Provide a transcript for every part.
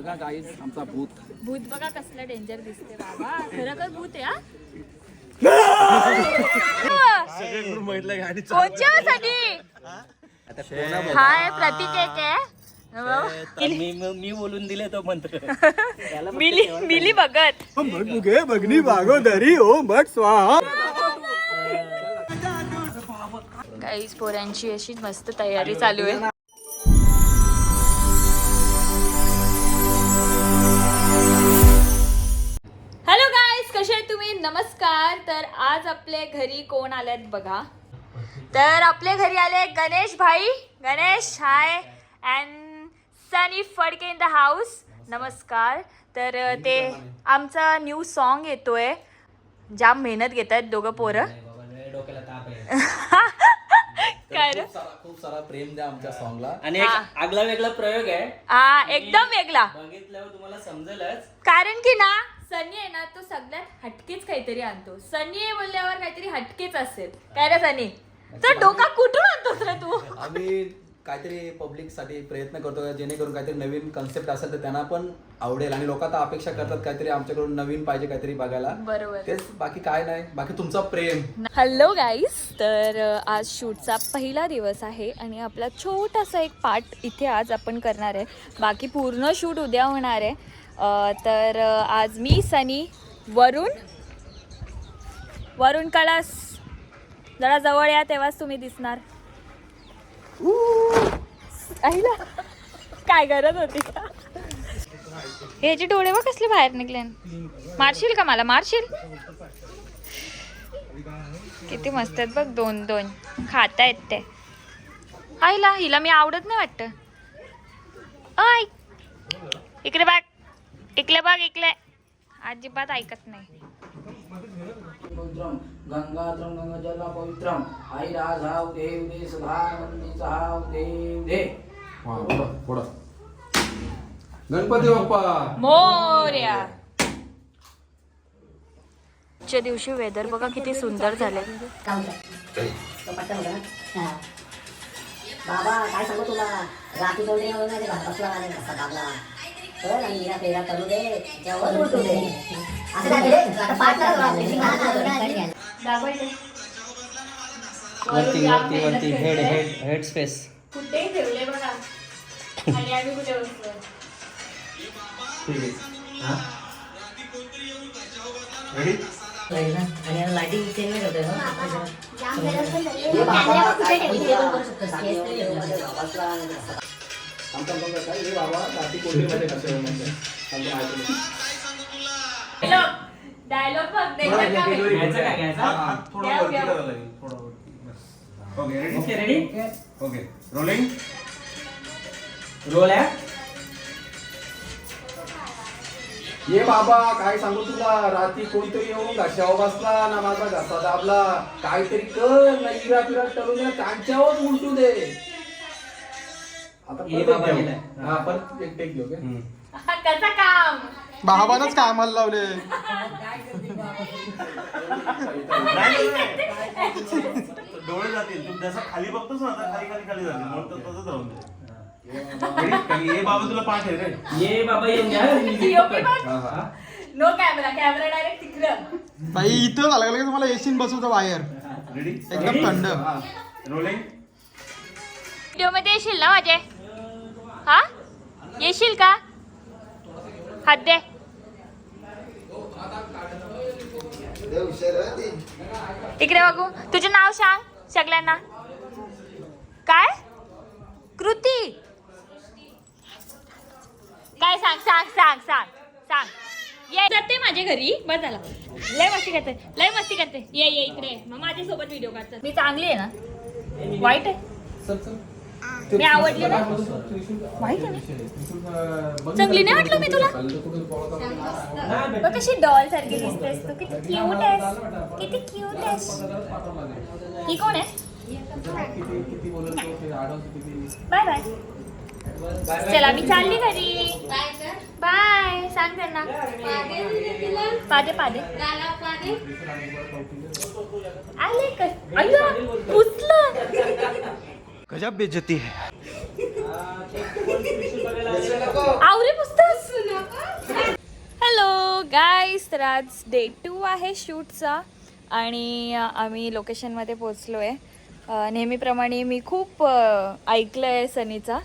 बघा गाईज आमचा भूत. भूत बघा कसलं डेंजर दिसते बाबा. खरं भूत आहे हा? कोणच्या हा आहे प्रतीक एक आहे. मी मी बोलून दिले तो मंत्र. मिली मिली बघत मुगे ओ मठ स्वाहा. काहीच पोरांची अशी मस्त तयारी चालू आहे. कसे आहेत तुम्ही? नमस्कार. तर आज आपल्या घरी कोण आलेत बघा. तर आपल्या घरी आले गणेश भाई. Ganesh hi and Sunny Phadke in the house नमस्कार. तर ते आमचा न्यू सॉन्ग येतोय. जाम मेहनत घेत आहेत दोघं पोरं. आहे. काय रे? खूप सारा खूप सारा प्रेम द्या आमच्या सॉंगला आणि एक आगला वेगळा प्रयोग आहे. हा एकदम वेगळा. बघितल्यावर तुम्हाला समजेलच. कारण की ना सनी आहे ना तो सगळ्यात हटकेच काहीतरी आणतो. सनी आहे बोलल्यावर काहीतरी हटकेच असेल. काय रे सनी? तर डोका कुठून आणतोस रे तू? आम्ही काहीतरी पब्लिकसाठी प्रयत्न करतो जेणेकरून काहीतरी नवीन कन्सेप्ट असेल तर त्यांना पण आवडेल. आणि लोक आता अपेक्षा करतात काहीतरी आमच्याकडून नवीन पाहिजे काहीतरी बघायला. बरोबर. तेच बाकी काय नाही. बाकी तुमचा प्रेम. हॅलो गाईज तर आज शूटचा पहिला दिवस आहे आणि आपला छोटासा एक पार्ट इथे आज आपण करणार आहे. बाकी पूर्ण शूट उद्या होणार आहे. तर आज मी सनी वरुण वरुण कळस जरा जवळ या तेव्हाच तुम्ही दिसणार. आईला काय गरज होती? का ह्याचे डोळे बघ कसले बाहेर निघले मारशील का मला? मारशील? किती मस्त आहेत बघ दोन दोन. खातायत ते. आईला हिला मी आवडत नाही वाटत. आय. इकडे बघ. इकडे बघ इकडे अजिबात ऐकत नाही. पवित्रम गंगात्रम गंगाजल पवित्रम आई राजाव देव दे सुधानंदीचा देव दे गणपती बाप्पा. मोर्या. च्या दिवशी वेदर बघा किती सुंदर झाले हा. बाबा काय सांगू तुला? रात्री दोन आणि आणि करू दे जेवण दे असं आता ना, घ्या. वरती वरती वरती. हेड हेड हेड स्पेस कुठे ठेवले बघा. आणि आम्ही कुठे बसलो आणि लाइटिंग चेंज नाही हे? पण नाही ठेवला. कसा बाबा कोणते कसे माहिती. डायलॉग का? घ्यायचं. Okay ready okay rolling roll आहे ये बाबा काय सांगू तुला? रात्री कोणतरी येऊन घशावर बसला ना माझा घसा दाबला. काहीतरी कर ना इरा पिरा दे त्यांच्यावर उलटू दे. आता ये परत बाबा एक घेऊ. गेलाय. हा परत एक टेक घेऊ काय? कसं काम. भावानच कामाला लावले. डोळे जातील. तू जसं खाली बघतोस ना आता खाली खाली खाली जातील. म्हणून तर तसंच राहून दे. Ready? हे बाबा तुला पाठ आहे रे. ये बाबा येऊन घ्या. मी मी POV पकड. बघ. हा, हा. नो कॅमेरा कॅमेरा डायरेक्ट तिकडं. बाई इथं झालं की तुम्हाला एसीन बसवतो बाहेर. रेडी एकदम थंड. रोलिंग व्हिडिओमध्ये येशील ना माझे? देशील का? हात दे. इकडे बघू. तुझे नाव सांग सगळ्यांना. काय? कृती. काय सांग सांग सांग सांग सांग. ये. जाते माझ्या घरी बस झाला लय मस्ती करते लय मस्ती करते. ये ये इकडे मग माझ्यासोबत व्हिडिओ काढतात. मी चांगली आहे ना? वाईट आहे? मी आवडली ना? वाईट आहे ना? चांगली नाही वाटलं मी तुला? बघ कशी डॉल सारखी दिसतेस तू. किती क्यूट आहेस. किती क्यूट आहेस. ही कोण आहे? बाय. बाय चला मी चालली घरी. बाय सांग त्यांना. पादे पादे आले का? अय्या पुसलं. गजब बेजती है। आवरे हॅलो गाईज तर आज डे टू आहे शूटचा आणि आम्ही लोकेशनमध्ये पोचलो आहे नेहमीप्रमाणे मी खूप ऐकलं आहे सनीचा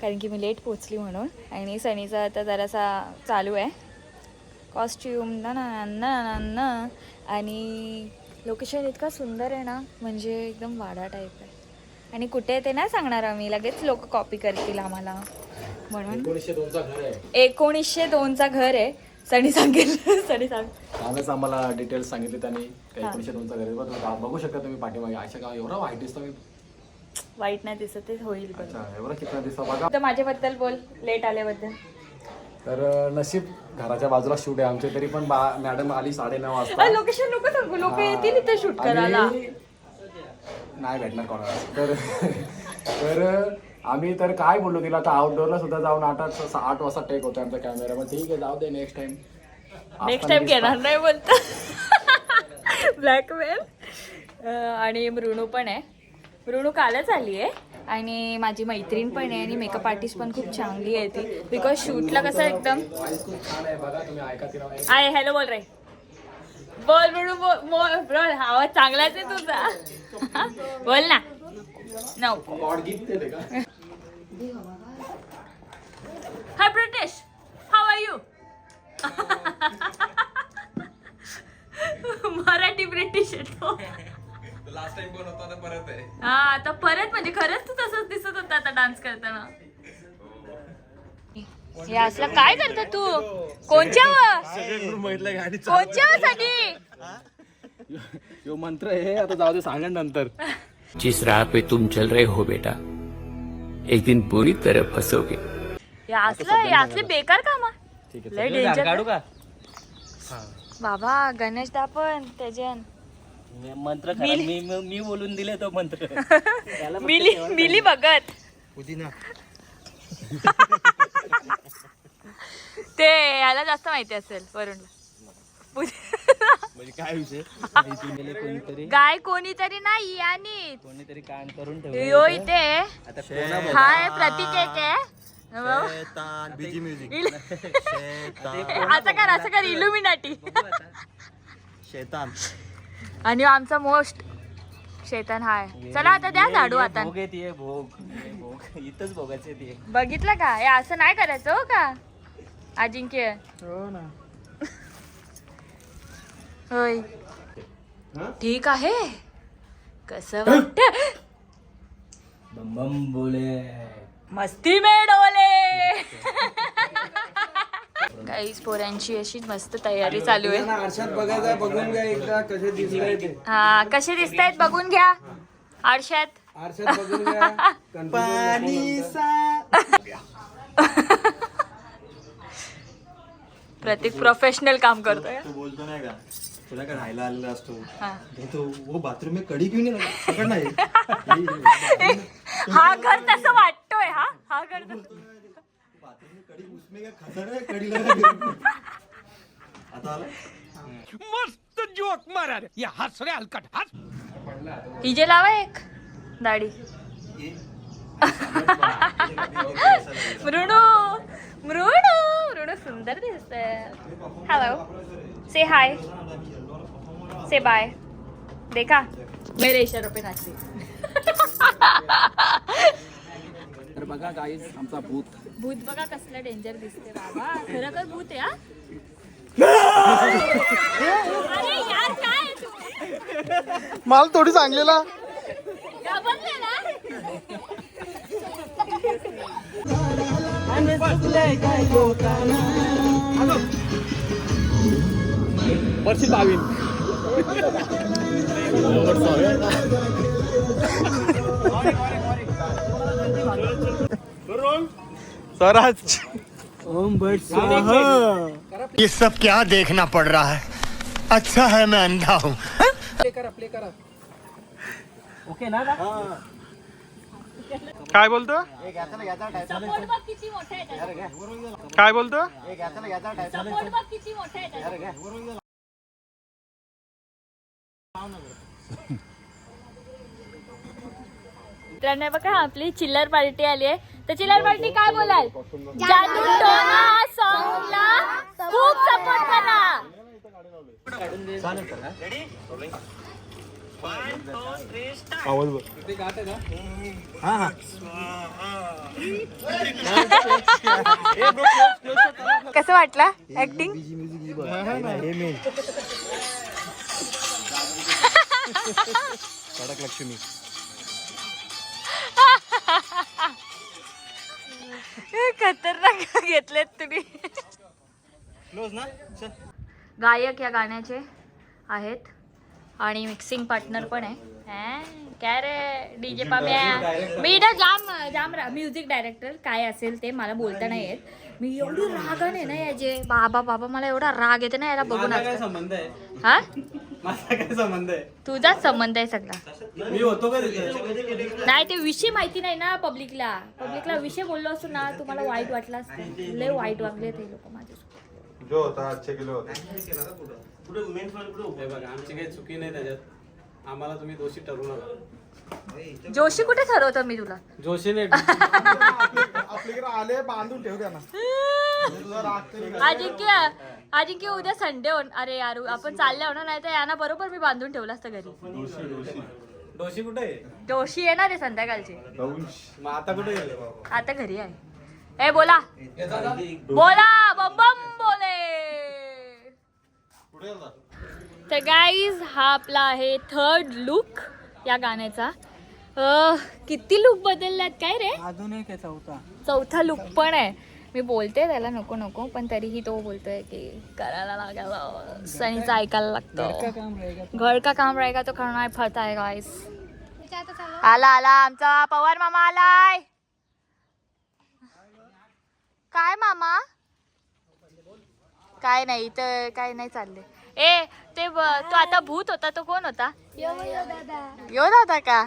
कारण की मी लेट पोचली म्हणून. आणि सनीचा आता जरासा चालू आहे. कॉस्ट्युम ना ना ना ना ना आणि लोकेशन इतका सुंदर आहे ना म्हणजे एकदम वाडा टाईप आहे. आणि कुठे आहे ते नाही सांगणार आम्ही. लगेच लोक कॉपी करतील आम्हाला. म्हणून एकोणीसशे दोनचा घर आहे. सनी सांगेल. सनी सांग. आम्हाला डिटेल्स सांगितले त्यांनी. एकोणीसशे दोनचा घर आहे. बघ, शकता तुम्ही पाठीमागे. अशा का एवढा वाईट दिसतो मी. वाईट नाही दिसत ते होईल एवढा कितना दिसतो. बघा. तर माझ्याबद्दल बोल. लेट आल्याबद्दल. तर नशीब घराच्या बाजूला शूट आहे आमचे. तरी पण मॅडम आली साडेनऊ वाजता. लोकेशन नको सांगू. लोक येतील इथे शूट करायला. नाही भेटणार कोणाला. तर तर आम्ही तर काय बोललो तिला आता आउटडोअरला सुद्धा जाऊन आठ आठ आठ वाजता टेक होतो आमचा कॅमेरा मग ठीक आहे जाऊ दे नेक्स्ट टाइम नेक्स्ट टाइम घेणार नाही बोलत. ब्लॅकमेल आणि मृणू पण आहे. मृणू कालच आली आहे. आणि माझी मैत्रीण पण आहे आणि मेकअप आर्टिस्ट पण खूप चांगली आहे ती. बिकॉज शूटला कसं एकदम आहे हॅलो बोल रे. बोल मृणू बोल आवाज चांगलाच आहे तुझा. बोल ना. नको. Hi British how are you Marathi British येतो लास्ट टाइम पण होता परत आहे. हा आता परत म्हणजे खरंच तू तसंच दिसत होता आता डान्स करताना. हे असलं काय करतो तू? कोणच्या कोणच्या साठी यो मंत्र आहे आता जाऊ दे सांगा नंतर. जिस राह पे तुम चल रहे हो बेटा एक दिन बुरी तरह फंसोगे. हे असलं हे असले बेकार कामा लय डेंजर काढू का? बाबा गणेश दा पण त्याच्यान मी मंत्र. मी मी- बोलून दिले तो मंत्र. मिली मिली बघत ते याला जास्त माहिती असेल वरुणला. म्हणजे काय विषय? कोणीतरी गाय कोणीतरी नाही आणि कोणीतरी कान करून यो इथे. आता कोणा बघ. हाय प्रतीक एक आहे. इल- असं कर असं कर इल्युमिनाटी शैतान. आणि आमचा मोस्ट शैतान हाय. चला आता द्या झाडू आता. भोग आहे ती भोग. ये भोग. इथंच भोगायचे ते. बघितलं का? हे असं नाही करायचं हो का? अजिंक्य हो ना. होय. ठीक आहे. कसं वाटत? बम बम बोले मस्ती. में डोले गाईस पोरांची अशी मस्त तयारी चालू आहे. आरशात बघायचं बघून घ्या एकदा कसे दिसले ते. हा कसे दिसत आहेत बघून घ्या. आरशात. आरशात बघून घ्या. पाणी प्रतीक प्रोफेशनल काम करतोय. तो बोलतो नाही का तुला काय राहायला आलेला असतो. हा. तो वो बाथरूम में कडी क्यों नहीं पकड़ हा घर तसं वाटतोय हा. हा घर तसं- कडी उसमें क्या खतर है? कडी लगा आता आला? हिजे लावा एक. दाढी. मृणू. मृणू. मृणू सुंदर दिसतंय. हॅलो से हाय से बाय देखा? मेरे इशारों पे नाचते. बघा गाईज आमचा भूत. भूत बघा कसलं डेंजर दिसते बाबा. खरोखर भूत आहे हा? अरे यार काय? आहे तू? माल थोडी सांगलेला. घाबरले ना वर्षी बावीन. स्वराज। ये सब क्या देखना पड़ रहा है? अच्छा है मैं अंधा हूँ। ओके ना ना? काय बोलतो सपोर्ट बघ किती मोठा आहे त्याचा. काय बोलतो? सपोर्ट बघ किती मोठा आहे त्याचा. मित्रांनो बघा आपली चिल्लर पार्टी आली आहे. तर चिल्लर पार्टी काय बोलाल? जादू टोना सॉंगला खूप सपोर्ट करा. हा हा कसं वाटलं ऍक्टिंग हे कडक लक्ष्मी. खतरनाक घेतलेत तुम्ही. क्लोज ना? चल. गायक या गाण्याचे आहेत. आणि मिक्सिंग पार्टनर पण आहे. हॅ? काय रे डीजे पाम्या? मी ना जाम जाम म्युझिक डायरेक्टर काय असेल ते मला बोलता नाही येत. मी एवढी रागाने ना याचे बाबा बाबा मला एवढा राग येते ना याला बघून आजकाल. संबंध आहे? हा? माझा काय संबंध आहे? तुझाच संबंध आहे सगळा. मी होतो का तिथे? नाही ते विषय माहिती नाही ना पब्लिकला. पब्लिकला विषय बोललो असतो ना तुम्हाला वाईट वाटलं असतं. लय वाईट वागले ते लोक माझ्यासोबत जो होता अच्छे किलो होता. पुढे मेन पुढे हे बघा आमची काही चुकी नाही त्याच्यात. आम्हाला तुम्ही दोषी ठरवू नका. जोशी कुठे ठरवतं मी तुला? जोशीने आपल्याकडे आले बांधून ठेव त्यांना. तुझा राग तरी काय? अजिंक्य अजिंक्य उद्या संडे हो अरे यार आपण चालले होणार नाही तर यांना बरोबर मी बांधून ठेवलं असतं घरी. दोषी कुठे? आहे जोशी येणार आहे संध्याकाळचे. मग आता कुठे गेले बाबा? आता घरी आहे. ए बोला. बोला बम बम बोले. तर गाईज हा आपला आहे थर्ड लुक या गाण्याचा. अह, किती लुक बदललात काय रे? अजून एक आहे चौथा. चौथा लुक पण आहे. मी बोलते त्याला नको नको पण तरीही तो बोलतोय की करायला लागायला सनीचं ऐकायला लागतं. काम राहील घर का काम रहेगा तो करना ही पड़ता है गाइस आला आला आमचा पवार मामा आलाय. काय मामा? काय नाही तर काय नाही चालले ए ते तो आता भूत होता तो कोण होता? यो दादा का?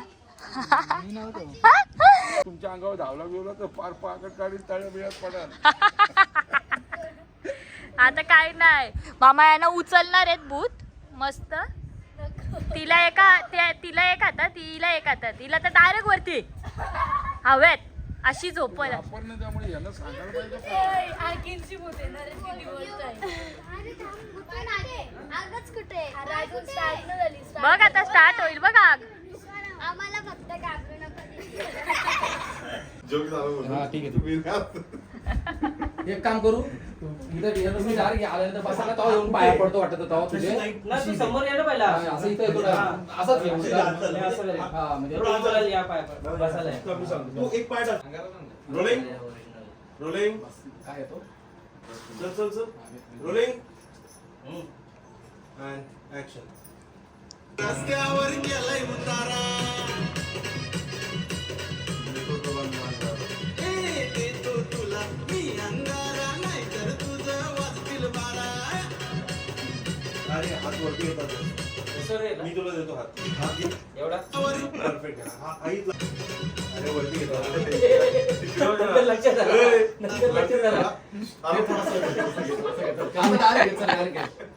तुमच्या अंगावर धावला बिवला तर फार पाकट काढी तळ्या बिळ्यात पडाल. आता काय नाही. मामा यांना उचलणार आहेत भूत. मस्त. तिला एका त्या- तिला एक हातात तिला एक हातात. तिला तर डायरेक्ट वरती. हवेत. अशी झोपल आपण त्यामुळे यांना सांगायला पाहिजे बघ आता स्टार्ट होईल बघ आग. आम्हाला फक्त घाबरू नको जोक झाला बोलतो. हा, ठीक आहे. तुम्ही ना. एक काम करू इथं गेलो मी डायरेक्ट आल्यानंतर बसायला तेव्हा येऊन पाया पडतो वाटत तेव्हा तुझे. ना तू समोर ये ना पहिला. असं इथं येतो ना. असंच. हा म्हणजे एक पाय रोलिंग? रोलिंग? काय येतो चल चल चल. रोलिंग? अँड ऍक्शन रस्त्यावर गेलाय उतारा. ए, देतो तुला मी अंगारा नाही तर तुझं वाजतील बारा. अरे हात वरती येतात. कसं रे मी तुला देतो हात. हात घे. एवढा? परफेक्ट हा हा इथला अरे वरती येतात. नंतर लक्षात आलं. नंतर लक्षात आलं. direct घे, चल, direct घे.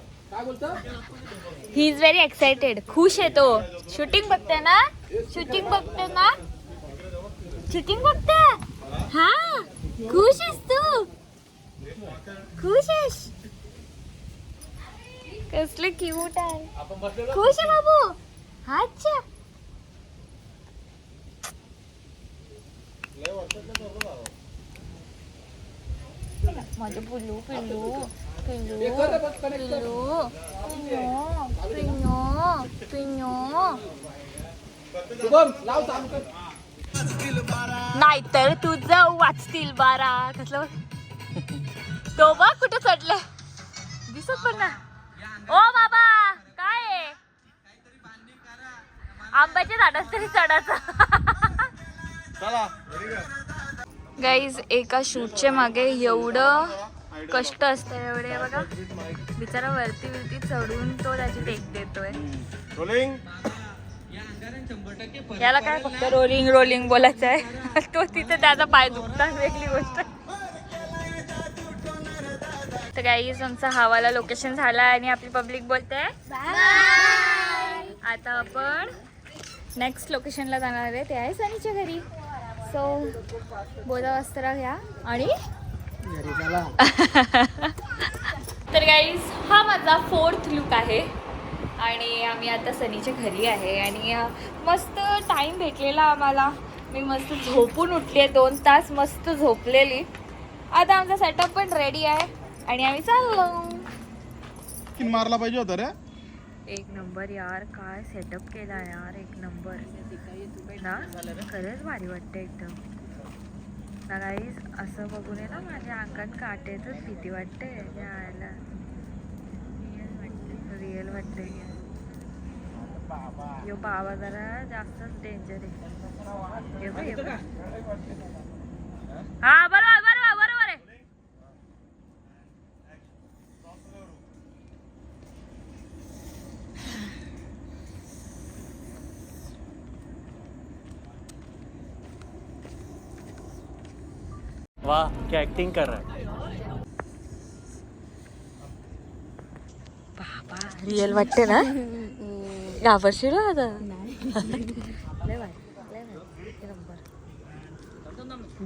ही इज़ व्हेरी एक्साइटेड खुश आहे तो। शूटिंग बघते ना? शूटिंग बघते ना? शूटिंग बघते हा? खुश आहेस तू। खुश आहेस कसले क्यूट आहे खुश आहे बाबू। अच्छा। माझं पिल्लू पिल्लू पिल्लू पिल्लू पिल्लू नाहीतर तुझं वाचतील बारा कसलं तो बघ कुठे चढले दिसत पण ना ओ बाबा काय आहे? आंब्याच्या झाडात तरी चढायचं चला गाईज एका शूटच्या मागे एवढं कष्ट असतं एवढे बघा. बिचारा वरती वरती चढून तो त्याची टेक देतोय. रोलिंग याला काय फक्त रोलिंग रोलिंग बोलायचं आहे? तो तिथे त्याचा पाय दुखतात वेगळी गोष्ट. तर काही आमचा हवाला लोकेशन झाला आणि आपली पब्लिक बोलते आता आपण नेक्स्ट लोकेशनला जाणार आहे. ते आहे सनीच्या घरी. सो बोधा वस्त्र घ्या. आणि तर गाईज हा माझा फोर्थ लुक आहे. आणि आम्ही आता सनीच्या घरी आहे. आणि मस्त टाईम भेटलेला आम्हाला. मी मस्त झोपून उठली आहे. दोन तास मस्त झोपलेली. आता आमचा सेटअप पण रेडी आहे. आणि आम्ही चाललो. किन मारला पाहिजे होता रे? एक नंबर यार. काय सेटअप केला यार? एक नंबर ना? खरंच भारी वाटतं एकदम. गाईज असं बघून आहे ना माझ्या अंगात काटेच भीती वाटते. यायला. रिअल वाटते. यो बाबा जरा जास्तच डेंजर आहे. हा बघ, हे बघ. हा बरोबर बरोबर बरोबर आहे वाह क्या एक्टिंग कर रहा है? बाबा रिअल वाटते ना? घाबरशील हो आता.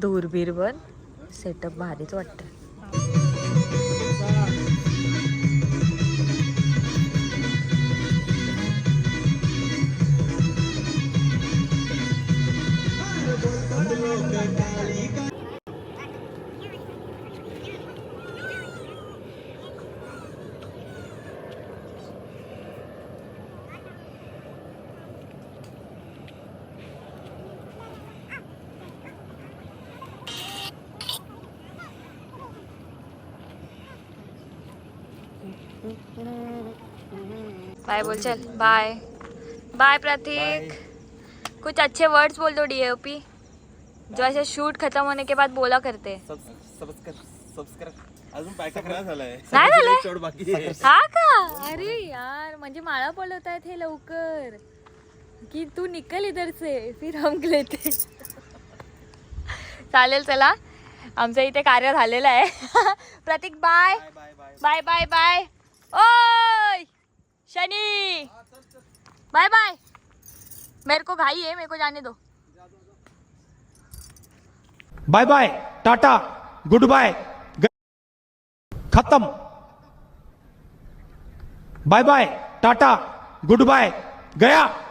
दूरबीर पण सेटअप भारीच वाटतं. बाय बोल चल बाय. बाय प्रतीक. कुछ अच्छे वर्ड्स बोल दो डीओपी जो ऐसे शूट खत्म होने के बाद बोला करते. नाही झालाय? हा का? अरे यार म्हणजे माळा पडवत आहेत हे लवकर. की तू निकल इधर से फिर हम लेते. चालेल चला. आमचं इथे कार्य झालेलं आहे. Pratik bye. Bye bye bye. ओय! शनी। Bye bye. मेरे को घाई है, मेरे को जाने दो। Bye bye, tata, goodbye खत्म। Bye bye, tata, goodbye, गया।